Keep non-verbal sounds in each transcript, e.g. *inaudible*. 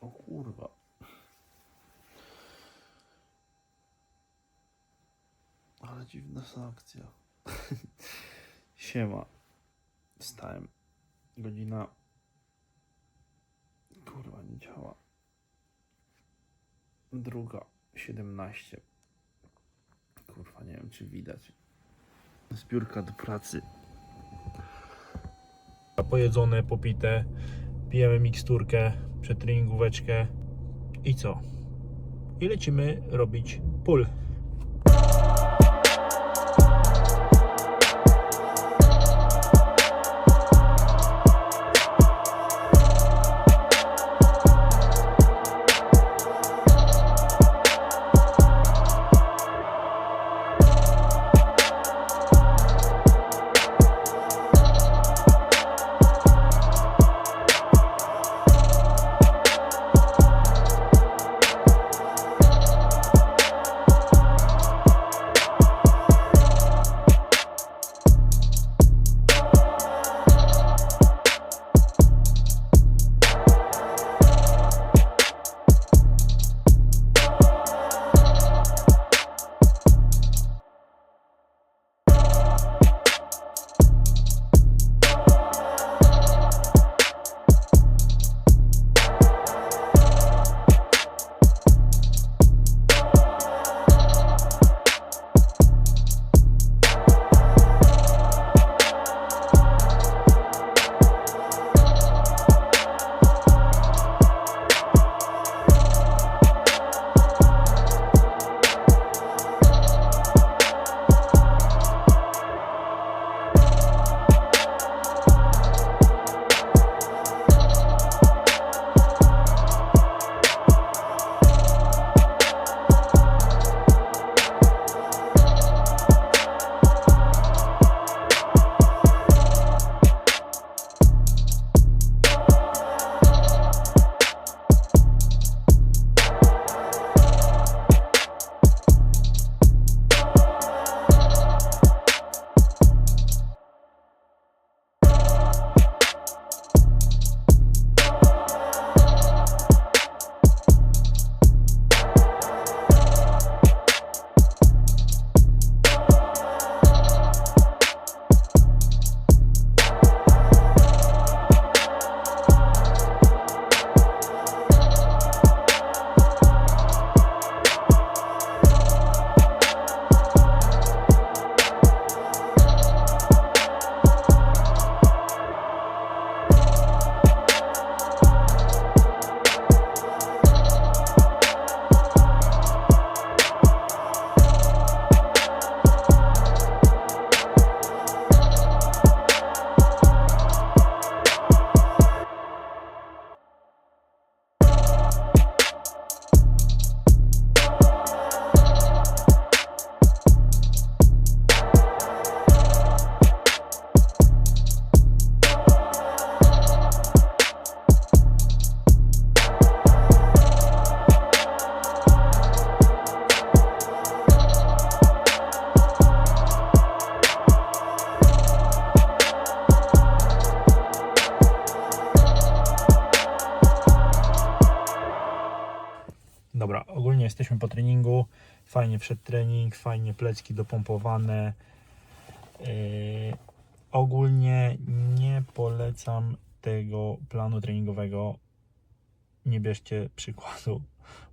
O kurwa. Ale dziwna akcja. *laughs* Siema. Wstałem. Godzina. Kurwa, nie działa. Druga. 17. Kurwa, nie wiem, czy widać. Zbiórka do pracy. pojedzone, popite, pijemy miksturkę, przetreningóweczkę i co? I lecimy robić pull. Dobra, ogólnie jesteśmy po treningu. Fajnie wszedł trening, fajnie plecki dopompowane. Yy, ogólnie nie polecam tego planu treningowego. Nie bierzcie przykładu,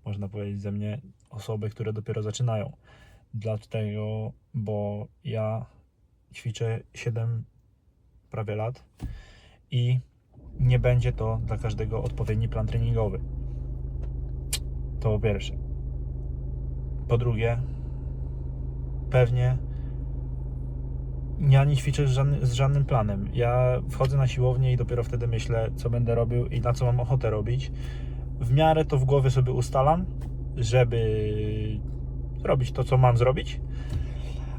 można powiedzieć, ze mnie osoby, które dopiero zaczynają. Dlatego, bo ja ćwiczę 7 prawie lat i nie będzie to dla każdego odpowiedni plan treningowy. To po pierwsze. Po drugie, pewnie ja nie ćwiczę z, żadny, z żadnym planem. Ja wchodzę na siłownię i dopiero wtedy myślę, co będę robił i na co mam ochotę robić. W miarę to w głowie sobie ustalam, żeby robić to, co mam zrobić,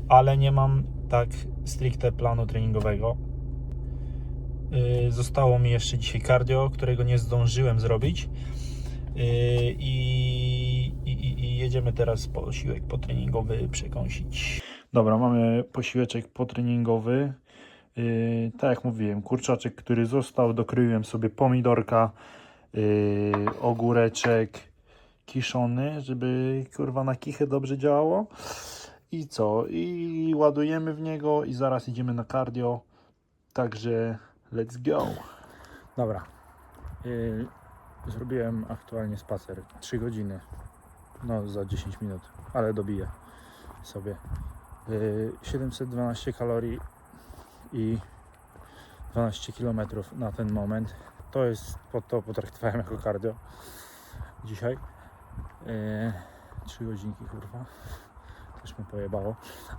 ale nie mam tak stricte planu treningowego. Yy, Zostało mi jeszcze dzisiaj cardio, którego nie zdążyłem zrobić. Yy, I, i, i- i jedziemy teraz posiłek potreningowy przekąsić. Dobra, mamy posiłeczek potreningowy. Yy, tak jak mówiłem, kurczaczek, który został, dokryłem sobie pomidorka, yy, ogóreczek kiszony, żeby kurwa na kichę dobrze działało. I co? I ładujemy w niego i zaraz idziemy na cardio. Także let's go. Dobra. Yy, zrobiłem aktualnie spacer 3 godziny. No za 10 minut, ale dobiję sobie. Yy, 712 kalorii i 12 km na ten moment. To jest, to potraktowałem jako cardio dzisiaj. Yy, 3 godzinki kurwa. Też mnie pojebało,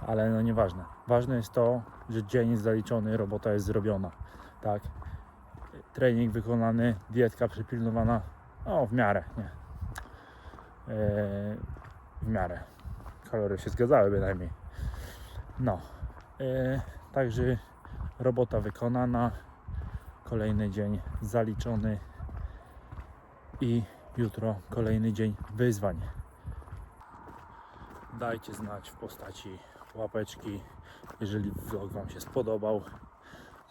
ale no nieważne. Ważne jest to, że dzień jest zaliczony, robota jest zrobiona. Tak. Trening wykonany, dietka przypilnowana. O, w miarę, nie. Yy, w miarę. Kalorie się zgadzały bynajmniej. No. Yy, także robota wykonana. Kolejny dzień zaliczony. I jutro kolejny dzień wyzwań. Dajcie znać w postaci łapeczki, jeżeli vlog Wam się spodobał.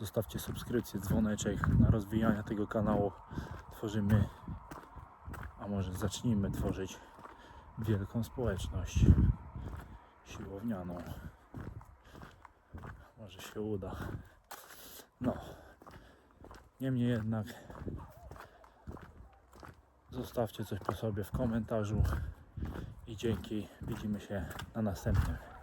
Zostawcie subskrypcję, dzwoneczek na rozwijanie tego kanału. Tworzymy, a może zacznijmy tworzyć wielką społeczność siłownianą. Może się uda. No. Niemniej jednak zostawcie coś po sobie w komentarzu i dzięki. Widzimy się na następnym.